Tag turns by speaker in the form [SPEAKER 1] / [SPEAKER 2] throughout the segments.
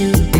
[SPEAKER 1] You.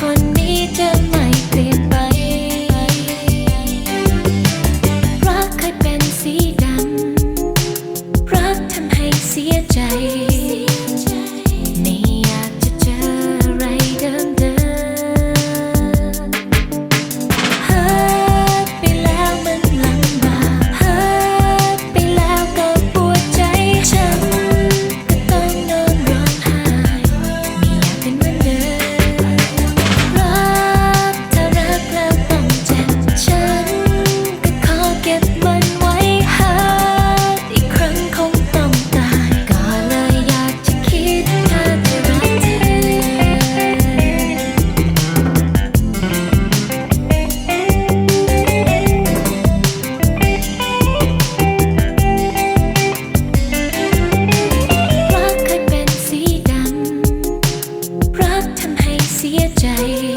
[SPEAKER 1] คนนี้จะมา เสียใจ